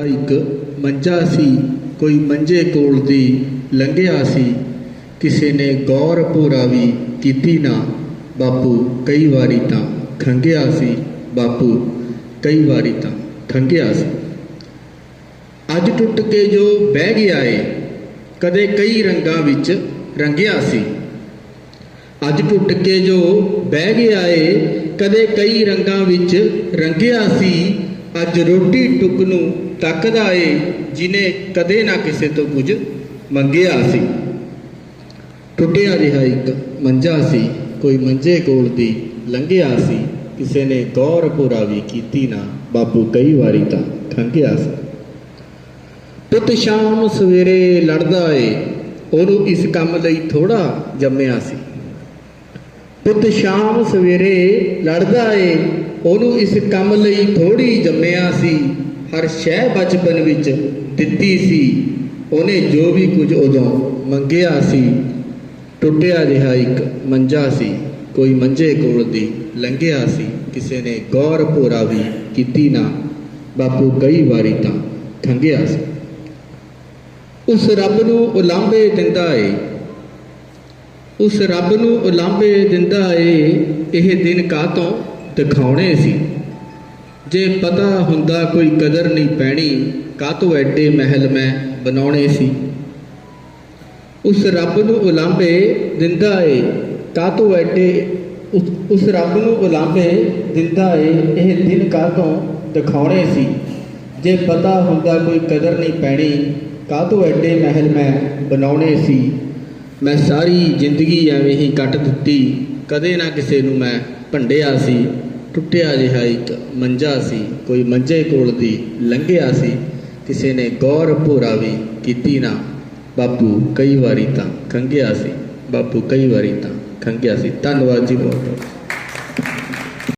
ਇੱਕ ਮੰਜਾ ਸੀ, ਕੋਈ ਮੰਜੇ ਕੋਲ ਦੀ ਲੰਘਿਆ ਸੀ। ਕਿਸੇ ਨੇ ਗੌਰ ਭੋਰਾ ਵੀ ਕੀਤੀ ਨਾ, ਬਾਪੂ ਕਈ ਵਾਰੀ ਤਾਂ ਖੰਗਿਆ ਸੀ, ਬਾਪੂ ਕਈ ਵਾਰੀ ਤਾਂ ਖੰਗਿਆ ਸੀ। ਅੱਜ ਟੁੱਟ ਕੇ ਜੋ ਬਹਿ ਗਿਆ ਏ, ਕਦੇ ਕਈ ਰੰਗਾਂ ਵਿੱਚ ਰੰਗਿਆ ਸੀ। ਅੱਜ ਟੁੱਟ ਕੇ ਜੋ ਬਹਿ ਗਿਆ ਏ, ਕਦੇ ਕਈ ਰੰਗਾਂ ਵਿੱਚ ਰੰਗਿਆ ਸੀ ਅੱਜ ਰੋਟੀ ਟੁੱਕ ਨੂੰ ਤੱਕਦਾ ਏ, ਜਿਨੇ ਕਦੇ ਨਾ ਕਿਸੇ ਤੋਂ ਕੁਝ ਮੰਗਿਆ ਸੀ। ਟੁੱਟਿਆ ਰਿਹਾ ਇੱਕ ਮੰਜਾ ਸੀ, ਕੋਈ ਮੰਜੇ ਕੋਲ ਦੀ ਲੰਘਿਆ ਸੀ। ਕਿਸੇ ਨੇ ਗੌਰ ਪੂਰਾ ਵੀ ਕੀਤੀ ਨਾ, ਬਾਪੂ ਕਈ ਵਾਰੀ ਤਾਂ ਖੰਗਿਆ ਸੀ। ਪੁੱਤ ਸ਼ਾਮ ਸਵੇਰੇ ਲੜਦਾ ਏ, ਉਹਨੂੰ ਇਸ ਕੰਮ ਲਈ ਥੋੜਾ ਜੰਮਿਆ ਸੀ। ਪੁੱਤ ਸ਼ਾਮ ਸਵੇਰੇ ਲੜਦਾ ਏ ਉਹਨੂੰ ਇਸ ਕੰਮ ਲਈ ਥੋੜੀ ਜੰਮਿਆ ਸੀ। ਹਰ ਸ਼ੈ ਬਚਪਨ ਵਿੱਚ ਦਿੱਤੀ ਸੀ। ਉਹਨੇ ਜੋ ਵੀ ਕੁਝ ਉਦੋਂ ਮੰਗਿਆ ਸੀ, ਟੁੱਟਿਆ ਜਿਹਾ ਇੱਕ ਮੰਜਾ ਸੀ। ਕੋਈ ਮੰਜੇ ਕੋਲ ਦੀ ਲੰਘਿਆ ਸੀ। ਕਿਸੇ ਨੇ ਗੌਰ ਭੋਰਾ ਵੀ ਕੀਤੀ ਨਾ। ਬਾਪੂ ਕਈ ਵਾਰੀ ਤਾਂ ਖੰਗਿਆ ਸੀ। ਉਸ ਰੱਬ ਨੂੰ ਉਲਾਂਭੇ ਦਿੰਦਾ ਏ। ਉਸ ਰੱਬ ਨੂੰ ਉਲਾਂਭੇ ਦਿੰਦਾ ਏ। ਇਹ ਦਿਨ ਕਾਹਤੋਂ? ਦਿਖਾਉਣੇ ਸੀ। ਜੇ ਪਤਾ ਹੁੰਦਾ ਕੋਈ ਕਦਰ ਨਹੀਂ ਪੈਣੀ, ਕਾਹਤੋਂ ਐਡੇ ਮਹਿਲ ਮੈਂ ਬਣਾਉਣੇ ਸੀ? ਉਸ ਰੱਬ ਨੂੰ ਉਲਾਂਭੇ ਦਿੰਦਾ ਏ, ਕਾਹਤੋਂ ਐਡੇ ਉਸ ਰੱਬ ਨੂੰ ਉਲਾਂਭੇ ਦਿੰਦਾ ਏ, ਇਹ ਦਿਨ ਕਾਹਤੋਂ ਦਿਖਾਉਣੇ ਸੀ? ਜੇ ਪਤਾ ਹੁੰਦਾ ਕੋਈ ਕਦਰ ਨਹੀਂ ਪੈਣੀ, ਕਾਹਤੋਂ ਐਡੇ ਮਹਿਲ ਮੈਂ ਬਣਾਉਣੇ ਸੀ? ਮੈਂ ਸਾਰੀ ਜ਼ਿੰਦਗੀ ਐਵੇਂ ਹੀ ਕੱਟ ਦਿੱਤੀ, ਕਦੇ ਨਾ ਕਿਸੇ ਨੂੰ ਮੈਂ ਭੰਡਿਆ ਸੀ, ਟੁੱਟਿਆ ਜਿਹਾ ਇੱਕ ਮੰਜਾ ਸੀ, ਕੋਈ ਮੰਜੇ ਕੋਲ ਦੀ ਲੰਘਿਆ ਸੀ, ਕਿਸੇ ਨੇ ਗੌਰ ਭੋਰਾ ਵੀ ਕੀਤੀ ਨਾ। ਬਾਪੂ ਕਈ ਵਾਰੀ ਤਾਂ ਖੰਗਿਆ ਸੀ, ਬਾਪੂ ਕਈ ਵਾਰੀ ਤਾਂ ਖੰਗਿਆ ਸੀ। ਧੰਨਵਾਦ ਜੀ ਬਹੁਤ ਬਹੁਤ।